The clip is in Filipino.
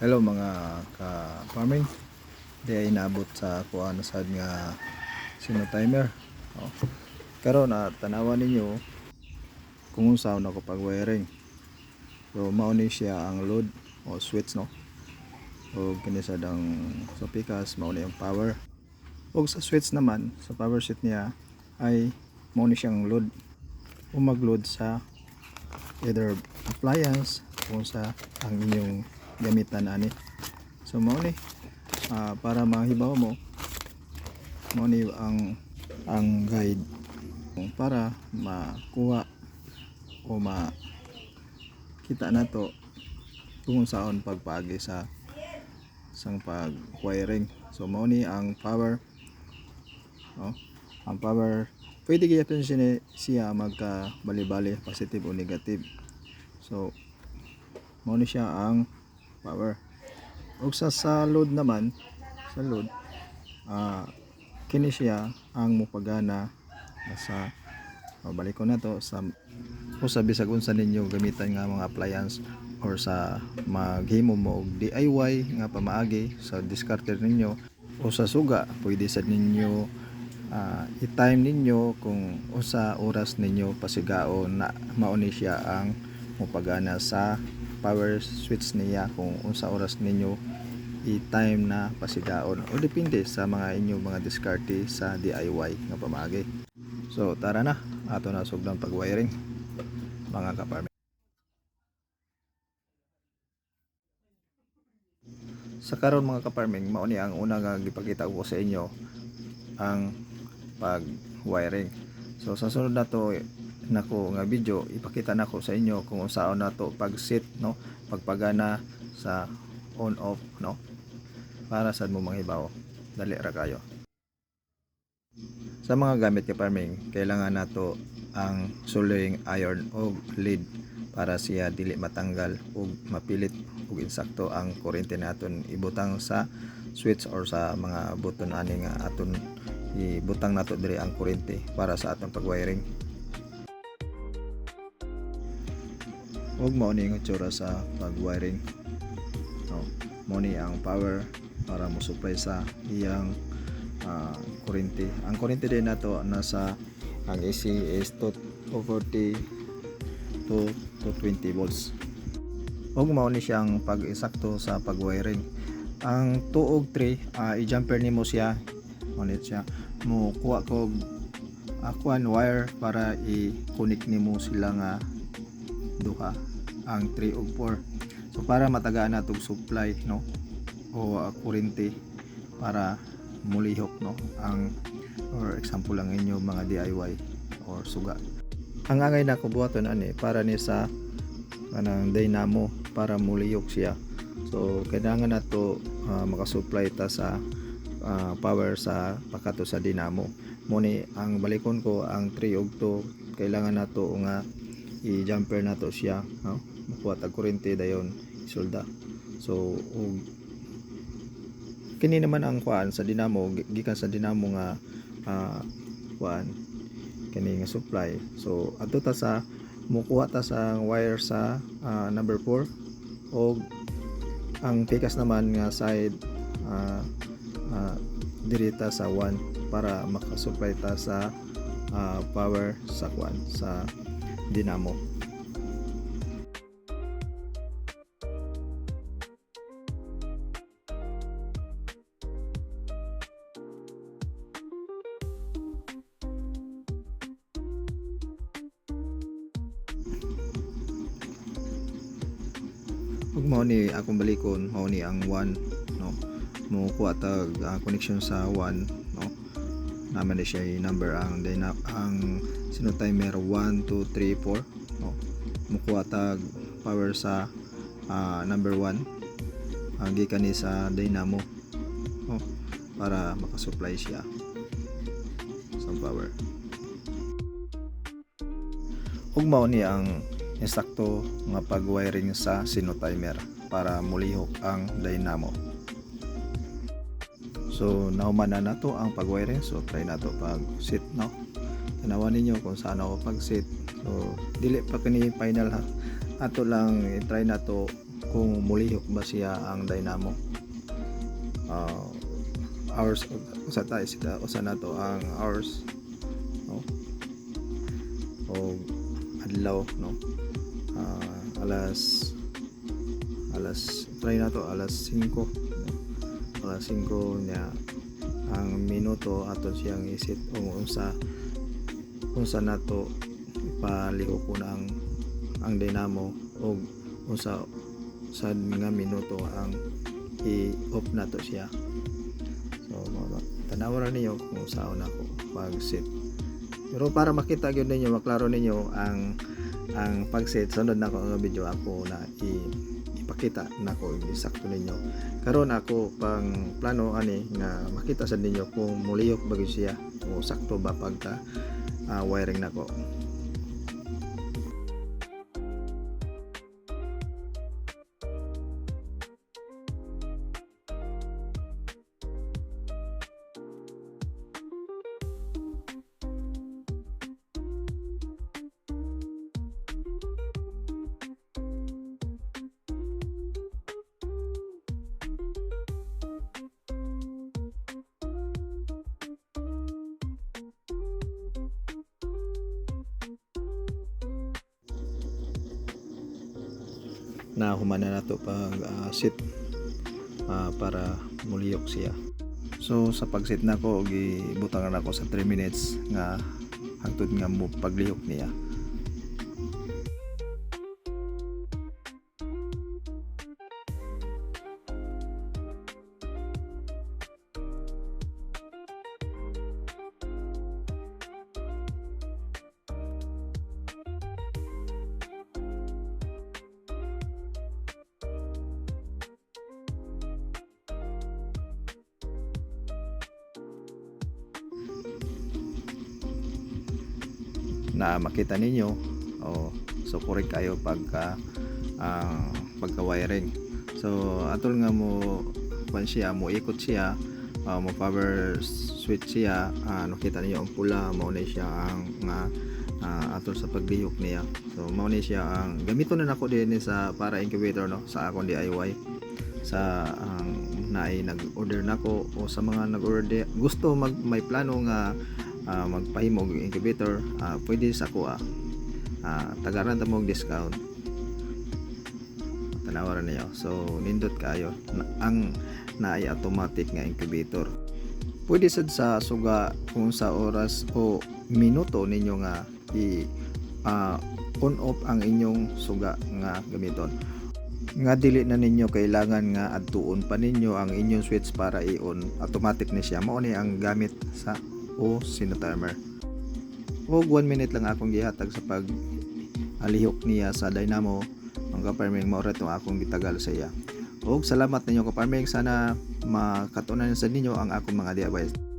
Hello mga ka-farming. Di ay naabot sa kuan sad nga sino timer. Oh. Karon na tanawan ninyo kung unsa na ko pag wiring. So mao ni siya ang load o switch no. O kini ang sa pikas mao ang power. Og sa switch naman sa power sheet niya ay mao ni siyang load o mag-load sa either appliance kung sa ang inyong gamitan ani so mao ni ah, para mahibaw mo mao ni ang ang guide para makuha o ma kita na to kung saan pagpaagi sa sang pag wiring so mao ni ang power oh, ang power pwede gyapon siya siya magka bali-bali positive o negative. So mao ni siya ang power. Ug sa sa load naman sa load ah kini siya ang mupagana sa oh, ko na to sa o sa bisag unsa ninyo gamitan nga mga appliance or sa maghimo mo og DIY nga pamaagi sa discarter ninyo o sa suga pwede sad ninyo ah, i-time ninyo kung usa oras ninyo pasigao na mauni siya ang mupagana sa power switch niya kung unsa oras ninyo i-time na pasigaon o depende sa mga inyong mga diskarte sa DIY nga pamagi. So tara na, ato na sugdang pag-wiring mga kaparme. Sa karon mga kaparming, mao ni ang una nga gipakita ko sa inyo ang pag-wiring. So sa sunod na to nako nga video ipakita nako sa inyo kung unsaon na to pag-set no, pagpagana sa on off no para sa mo manghibaw. Dali ra kayo. Sa mga gamit ka farming, kailangan nato ang soldering iron o lead para siya dili matanggal ug mapilit ug insakto ang kuryente naton ibutang sa switch or sa mga button ani nga aton ibutang nato diri ang kuryente para sa atong pag-wiring. Ug mao ni ang itsura sa pag-wiring. No, mao ang power para mo supply sa iyang ah, kuryente. Ang kuryente din nato nasa ang AC is 240 to 220 volts. Ug mao siyang pag-insakto sa pag-wiring. Ang 2 ug 3 ah, i-jumper nimo siya ulit siya mo kuha ko akuan wire para i-connect nimo sila nga duha ang 3 ug 4 so para matagaan natog supply no o uh, kuryente para mulihok no ang or example lang inyo mga DIY or suga ang angay na ko buhaton ani para ni sa kanang dynamo para mulihok siya. So kailangan nato uh, makasupply ta sa ah, power sa pakato sa dynamo. Muni ang balikon ko ang 3 ug 2 kailangan nato nga i-jumper nato siya no makuha tag kuryente dayon isulda. So ug kini naman ang kuan sa dinamo gi- gikan sa dinamo nga ah, kuan kini nga supply. So adto ta sa mukuha ta sa wire sa ah, number 4 og ang pikas naman nga side ah, ah, dirita sa 1 para makasupply ta sa ah, power sa kuan sa dinamo ug mao ni akong balikon mao ni ang 1 no? Mo kuha tag ah, connection sa 1 no? Naman ni siya number. Ang dyna ang sino timer 1 2 3 4 no? Mo kuha tag power sa ah, number 1 ang gikan ni sa dynamo no? Para makasupply siya sa power. Ug mao ni ang insakto nga pag-wiring sa sino timer para mulihok ang dynamo So, nauman na nato ang pag-wiring. So, try nato pag-sit, no? Tanawan ninyo kung saan ako pag-sit. So, dili pa kini final ha. Ato lang i-try nato kung mulihok ba siya ang dynamo uh, hours usa tayo sita usa na to ang hours no o adlaw no alas alas try na to alas 5 no? alas 5 niya ang minuto ato siyang isit o unsa unsa na to ipaliho ko na ang ang dynamo o unsa sa nga minuto ang i-off na to siya so mga tanawa na ninyo kung saan ako pag set pero para makita gyud ninyo maklaro ninyo ang ang pag-set sunod na ako ang video ako na i ipakita na ko sakto ninyo. Karon ako pang plano ani nga makita sa ninyo kung muliyok ba gyud siya o sakto ba pagka ah, wiring nako na humana na to pag ah, sit ah, para muliyok siya. So sa pag-sit na ko gibutangan ako sa 3 minutes nga hangtod nga mo paglihok niya na makita ninyo. O so correct kayo pagka ah, pagka wiring so atol nga mo kwan siya mo ikot siya ah, mo power switch siya ah, nakita niyo ang pula mao na siya ang nga ah, atol sa paglihok niya. So mao ni siya ang gamito na nako din sa para incubator no sa akong DIY sa ang naay nag-order nako o sa mga nag-order gusto mag may plano nga ah, magpahimo og incubator. Ah, pwede sa ah, ah, tagaran ta mo og discount. Tanawaran niyo. So nindot kayo. Na- ang naay automatic nga incubator. Pwede sad sa suga kung sa oras o minuto ninyo nga i ah, on off ang inyong suga nga gamiton. Nga dili na ninyo kailangan nga adtuon pa ninyo ang inyong switch para i-on. Automatic ni siya. Mao ni ang gamit sa o sino timer og 1 minute lang akong gihatag sa pag alihok niya sa dynamo. Ang kaparming mao reto akong gitagal sa iya. Og salamat ninyo kaparming sana makatunan sa ninyo ang akong mga DIY